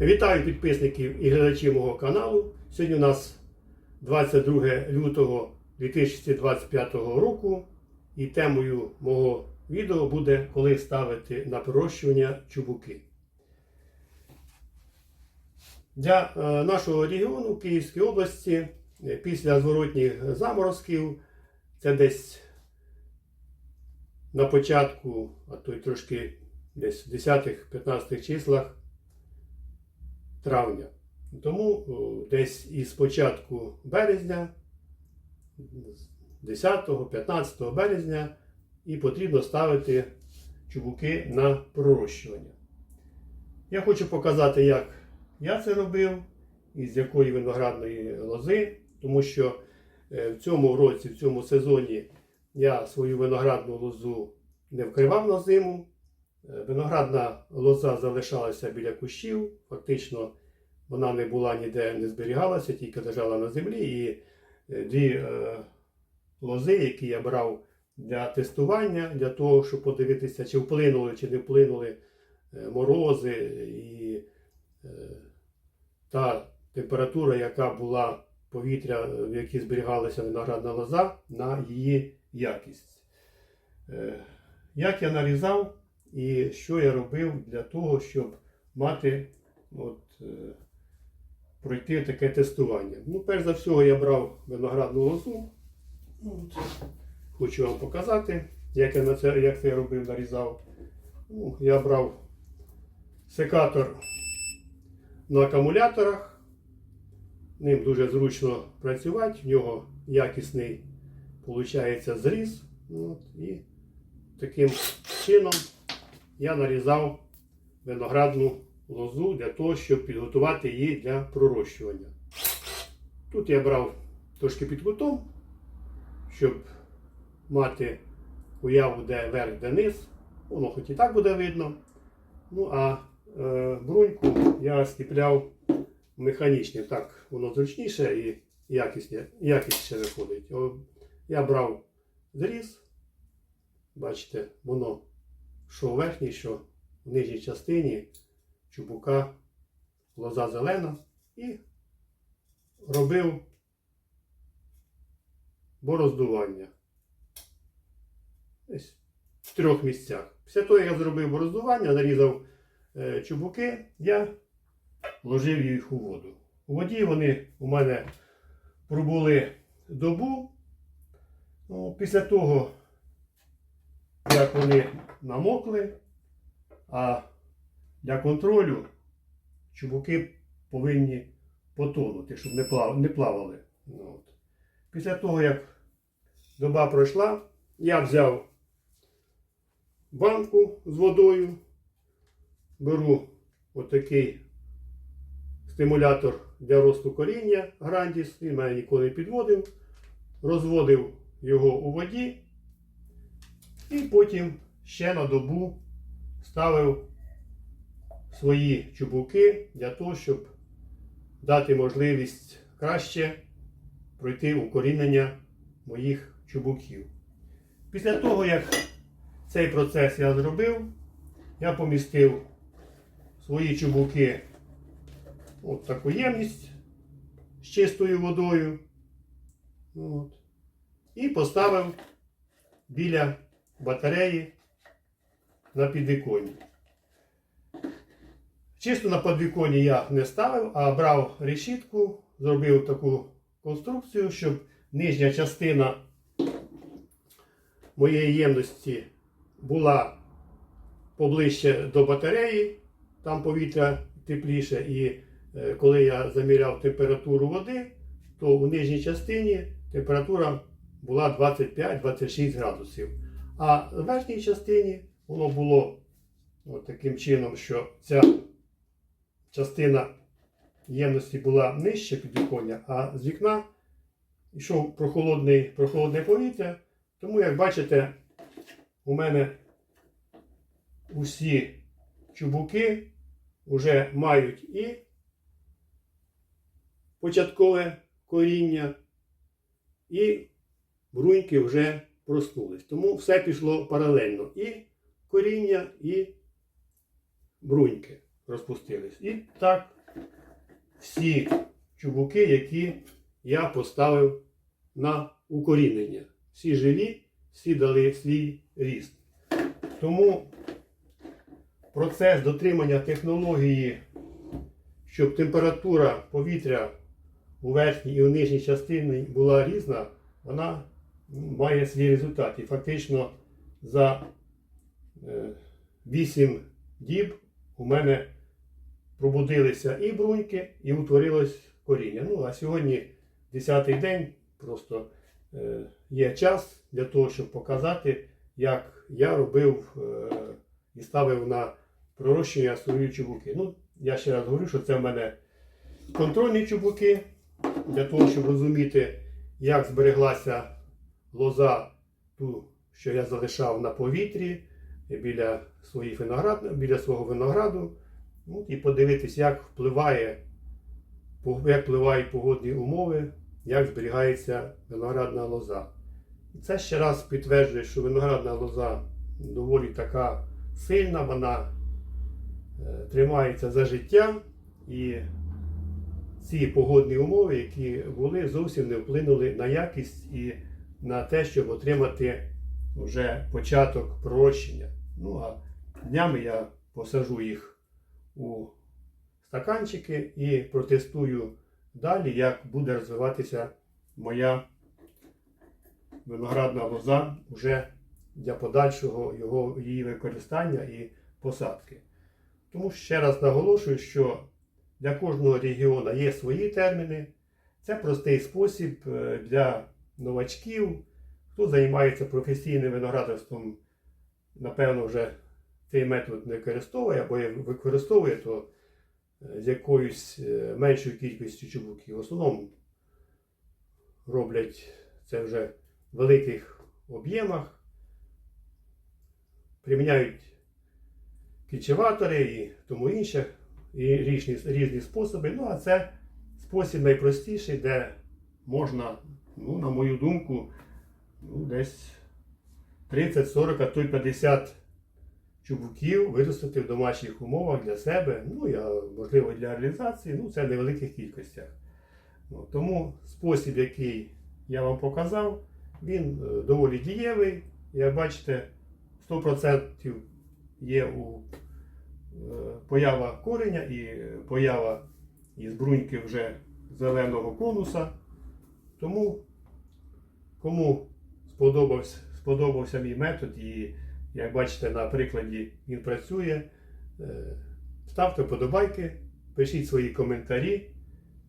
Вітаю підписників і глядачів мого каналу. Сьогодні у нас 22 лютого 2025 року, і темою мого відео буде коли ставити на пророщування чубуки. Для е, нашого регіону Київської області е, після зворотніх заморозків це десь на початку, а то й трошки десь в 10-15 числах травня. Тому десь із початку березня, 10-15 березня, і потрібно ставити чубуки на пророщування. Я хочу показати, як я це робив і з якої виноградної лози, тому що е, в цьому році, в цьому сезоні я свою виноградну лозу не вкривав на зиму. Е, Виноградна лоза залишалася біля кущів, фактично вона не була ніде не зберігалася, тільки лежала на землі. І е, дві е, лози, які я брав для тестування, для того, щоб подивитися, чи вплинули, чи не вплинули морози і та температура, яка була повітря, в якій зберігалася виноградна лоза, на її якість. Як я нарізав і що я робив для того, щоб мати от, е, пройти таке тестування. Ну, перш за все, я брав виноградну лозу. От. Хочу вам показати, як я, на це, як це я робив, нарізав. Ну, я брав секатор на акумуляторах. Ним дуже зручно працювати, в нього якісний виходить, зріз. От, і таким чином я нарізав виноградну лозу для того, щоб підготувати її для пророщування. Тут я брав трошки під кутом, щоб мати уяву, де верх, де низ. Воно хоч і так буде видно. Ну, а е, бруньку я скіпляв механічним. Так, воно зручніше і якісніше, якісніше виходить. Я брав зріз. Бачите, воно що в верхній, що в нижній частині чубука лоза зелена і робив бороздування. В трьох місцях. Після того, як я зробив бороздування, нарізав е, чубуки, я вложив їх у воду. У воді вони у мене пробули добу. Ну, після того, як вони намокли, а для контролю чубуки повинні потонути, щоб не, плавали. Ну, От. Після того, як доба пройшла, я взяв банку з водою, беру отакий стимулятор для росту коріння Грандіс, він мене ніколи не підводив, розводив його у воді і потім ще на добу ставив свої чубуки для того, щоб дати можливість краще пройти укорінення моїх чубуків. Після того, як цей процес я зробив, я помістив свої чубуки в таку ємність з чистою водою. От. І поставив біля батареї на підвіконні. Чисто на підвіконні я не ставив, а брав решітку, зробив таку конструкцію, щоб нижня частина моєї ємності була поближче до батареї, там повітря тепліше. І е, коли я заміряв температуру води, то в нижній частині температура була 25-26 градусів. А в верхній частині воно було от таким чином, що ця частина ємності була нижче підвіконня, а з вікна йшов прохолодний, прохолодне повітря. Тому, як бачите, у мене усі чубуки вже мають і початкове коріння, і бруньки вже проснулись. Тому все пішло паралельно. І коріння, і бруньки. розпустились. І так всі чубуки, які я поставив на укорінення. Всі живі, всі дали свій ріст. Тому процес дотримання технології, щоб температура повітря у верхній і у нижній частині була різна, вона має свій результат. І фактично за е, 8 діб у мене пробудилися і бруньки, і утворилось коріння. Ну, а сьогодні 10-й день, просто е, є час для того, щоб показати, як я робив е, і ставив на пророщення свої чубуки. Ну, я ще раз говорю, що це в мене контрольні чубуки, для того, щоб розуміти, як збереглася лоза, ту, що я залишав на повітрі біля, своїх виноград, біля свого винограду. Ну, і подивитись, як впливає, як впливають погодні умови, як зберігається виноградна лоза. І це ще раз підтверджує, що виноградна лоза доволі така сильна, вона е, тримається за життя, і ці погодні умови, які були, зовсім не вплинули на якість і на те, щоб отримати вже початок пророщення. Ну а днями я посажу їх у стаканчики і протестую далі, як буде розвиватися моя виноградна лоза вже для подальшого його, її використання і посадки. Тому ще раз наголошую, що для кожного регіону є свої терміни. Це простий спосіб е, для новачків, хто займається професійним виноградарством, напевно, вже цей метод не використовує, або використовує, то е, з якоюсь е, меншою кількістю чубуків. В основному роблять це вже в великих об'ємах, приміняють кільчеватори і тому інше, і різні, різні способи. Ну, а це спосіб найпростіший, де можна, ну, на мою думку, ну, десь 30, 40, а то й 50 чубуків виростити в домашніх умовах для себе, ну, а, можливо, для реалізації, ну, це в невеликих кількостях. Ну, тому спосіб, який я вам показав, він е, доволі дієвий. Як бачите, 100% є у е, поява кореня і поява із бруньки вже зеленого конуса. Тому, кому сподобався, сподобався мій метод, і як бачите, на прикладі він працює, е, ставте вподобайки, пишіть свої коментарі.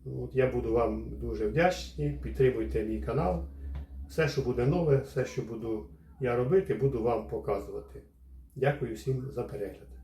От я буду вам дуже вдячний. Підтримуйте мій канал. Все, що буде нове, все, що буду я робити, буду вам показувати. Дякую всім за перегляд.